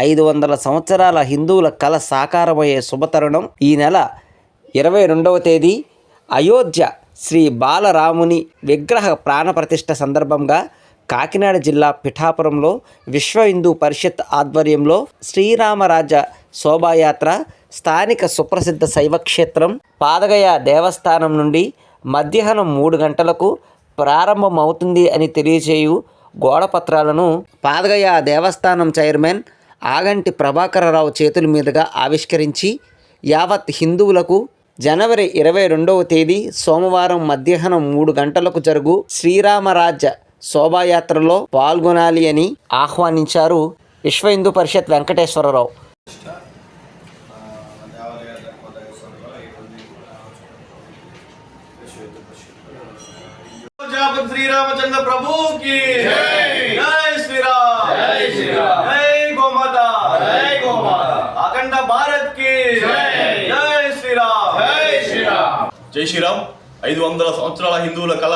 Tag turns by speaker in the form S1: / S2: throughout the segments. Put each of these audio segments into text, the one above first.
S1: ఐదు వందల సంవత్సరాల హిందువుల కళ సాకారమయ్యే శుభతరుణం ఈ నెల ఇరవై రెండవ తేదీ అయోధ్య శ్రీ బాలరాముని విగ్రహ ప్రాణప్రతిష్ఠ సందర్భంగా కాకినాడ జిల్లా పిఠాపురంలో విశ్వ హిందూ పరిషత్ ఆధ్వర్యంలో శ్రీరామరాజ శోభాయాత్ర స్థానిక సుప్రసిద్ధ శైవక్షేత్రం పాదగయ దేవస్థానం నుండి మధ్యాహ్నం మూడు గంటలకు ప్రారంభమవుతుంది అని తెలియచేయు గోడపత్రాలను పాదగయ దేవస్థానం చైర్మన్ ఆగంటి ప్రభాకరరావు చేతుల మీదుగా ఆవిష్కరించి యావత్ హిందువులకు జనవరి ఇరవై రెండవ తేదీ సోమవారం మధ్యాహ్నం మూడు గంటలకు జరుగు శ్రీరామరాజ్య శోభాయాత్రలో పాల్గొనాలి అని ఆహ్వానించారు విశ్వ హిందూ పరిషత్ వెంకటేశ్వరరావు.
S2: శ్రీరామచంద్ర ప్రభు కి జై శ్రీరామ్ జై శ్రీరామ్ జై గోమాత జై గోమాత అఖండ భారత్కి జై శ్రీరామ్ జై శ్రీరామ్ జై శ్రీరామ్ ఐదు వందల సంవత్సరాల హిందువుల కళ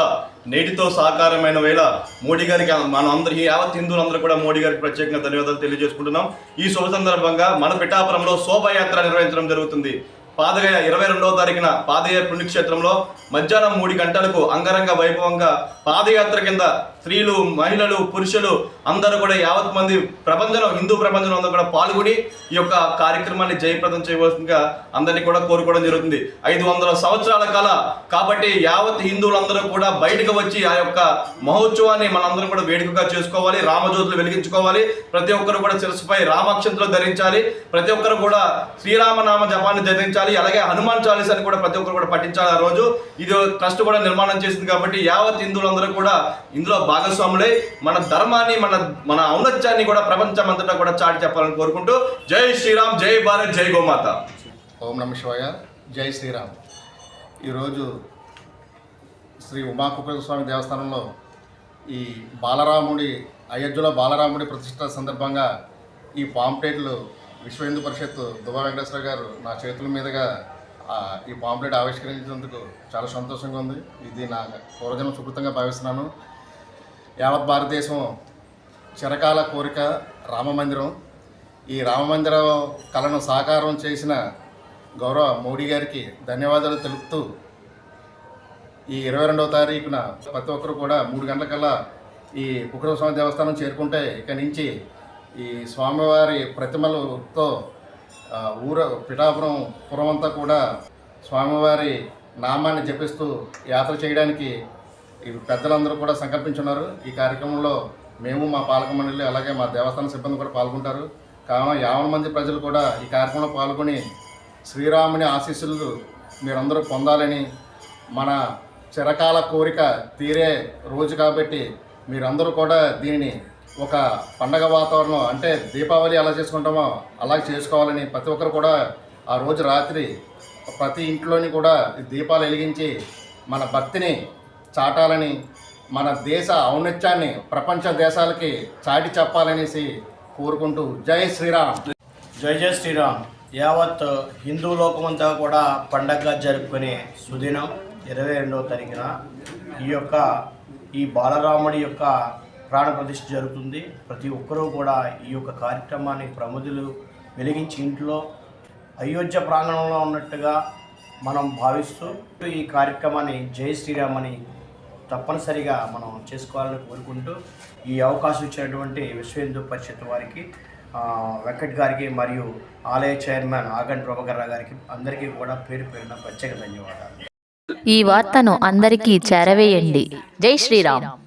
S2: నేటితో సాకారమైన వేళ మోడీ గారికి మనం అందరి యావత్ హిందువులందరూ కూడా మోడీ గారికి ప్రత్యేకంగా ధన్యవాదాలు తెలియజేసుకుంటున్నాం. ఈ శుభ సందర్భంగా మన పిఠాపురంలో శోభాయాత్ర నిర్వహించడం జరుగుతుంది. పాదగయ ఇరవై రెండవ తారీఖున పాదయ పుణ్యక్షేత్రంలో మధ్యాహ్నం మూడు గంటలకు అంగరంగ వైభవంగా పాదయాత్ర కింద స్త్రీలు మహిళలు పురుషులు అందరూ కూడా యావత్ మంది ప్రపంచంలో హిందూ ప్రపంచంలో అందరూ కూడా పాల్గొని ఈ యొక్క కార్యక్రమాన్ని జయప్రదం చేయవలసిందిగా అందరినీ కూడా కోరుకోవడం జరుగుతుంది. ఐదు వందల సంవత్సరాల కాల కాబట్టి యావత్ హిందువులందరూ కూడా బయటకు వచ్చి ఆ యొక్క మహోత్సవాన్ని మనందరం కూడా వేడుకగా చేసుకోవాలి రామజ్యోతులు వెలిగించుకోవాలి. ప్రతి ఒక్కరు కూడా శిరస్సుపై రామాక్షంతులు ధరించాలి. ప్రతి ఒక్కరు కూడా శ్రీరామనామ జపాన్ని ధరించాలి. అలాగే హనుమాన్ చాలీసాని కూడా ప్రతి ఒక్కరు కూడా పఠించాలి ఆ రోజు. ఇది ట్రస్ట్ కూడా నిర్మాణం చేసింది కాబట్టి యావత్ హిందువులందరూ కూడా ఇందులో భాగస్వాములై మన ధర్మాన్ని మన మన ఔనత్యాన్ని కూడా ప్రపంచం అంతటా కూడా చాటి చెప్పాలని కోరుకుంటూ జై శ్రీరామ్ జై భారత్ జై గోమాత.
S3: ఓం నమ శివాయ జై శ్రీరామ్. ఈరోజు శ్రీ ఉమాకుపేర స్వామి దేవస్థానంలో ఈ బాలరాముడి అయోధ్యలో బాలరాముడి ప్రతిష్ట సందర్భంగా ఈ పాంప్లెట్లు విశ్వ హిందూ పరిషత్ దుబా వెంకటేశ్వర గారు నా చేతుల మీదుగా ఈ పాంప్లెట్ ఆవిష్కరించినందుకు చాలా సంతోషంగా ఉంది. ఇది నా పూర్వజన్మ సుకృతంగా భావిస్తున్నాను. యావత్ భారతదేశం చిరకాల కోరిక రామ మందిరం ఈ రామ మందిరం కళను సాకారం చేసిన గౌరవ మోడీ గారికి ధన్యవాదాలు తెలుపుతూ ఈ ఇరవై రెండవ తారీఖున ప్రతి ఒక్కరు కూడా మూడు గంటలకల్లా ఈ కుకుర స్వామి దేవస్థానం చేరుకుంటే ఇక్కడి నుంచి ఈ స్వామివారి ప్రతిమలతో ఊర పిఠాపురం పురం అంతా కూడా స్వామివారి నామాన్ని జపిస్తూ యాత్ర చేయడానికి పెద్దలందరూ కూడా సంకల్పించున్నారు. ఈ కార్యక్రమంలో మేము మా పాలక మండలి అలాగే మా దేవస్థాన సిబ్బంది కూడా పాల్గొంటారు. కావున యావన మంది ప్రజలు కూడా ఈ కార్యక్రమంలో పాల్గొని శ్రీరాముని ఆశీస్సులు మీరందరూ పొందాలని మన చిరకాల కోరిక తీరే రోజు కాబట్టి మీరందరూ కూడా దీనిని ఒక పండగ వాతావరణం అంటే దీపావళి ఎలా చేసుకుంటామో అలా చేసుకోవాలని ప్రతి ఒక్కరు కూడా ఆ రోజు రాత్రి ప్రతి ఇంట్లోని కూడా ఈ దీపాలు వెలిగించి మన భక్తిని చాటాలని మన దేశ ఔన్నత్యాన్ని ప్రపంచ దేశాలకి చాటి చెప్పాలనేసి కోరుకుంటూ జై శ్రీరామ్.
S4: జై జై శ్రీరామ్. యావత్ హిందూ లోకమంతా కూడా పండగగా జరుపుకునే సుదినం ఇరవై రెండవ తారీఖున ఈ యొక్క ఈ బాలరాముడి యొక్క ప్రాణప్రతిష్ఠ జరుగుతుంది. ప్రతి ఒక్కరూ కూడా ఈ యొక్క కార్యక్రమాన్ని ప్రముదులు వెలిగించి ఇంట్లో అయోధ్య ప్రాంగణంలో ఉన్నట్టుగా మనం భావిస్తూ ఈ కార్యక్రమాన్ని జై శ్రీరామ్ అని తప్పనిసరిగా మనం చేసుకోవాలని కోరుకుంటూ ఈ అవకాశం ఇచ్చినటువంటి విశ్వ హిందూ పరిషత్ వారికి వెంకట్ గారికి మరియు ఆలయ చైర్మన్ ఆగన్ ప్రభాకర్ గారికి అందరికీ కూడా పేరు పేరున ప్రత్యేక ధన్యవాదాలు.
S5: ఈ వార్తను అందరికీ చేరవేయండి. జై శ్రీరామ్.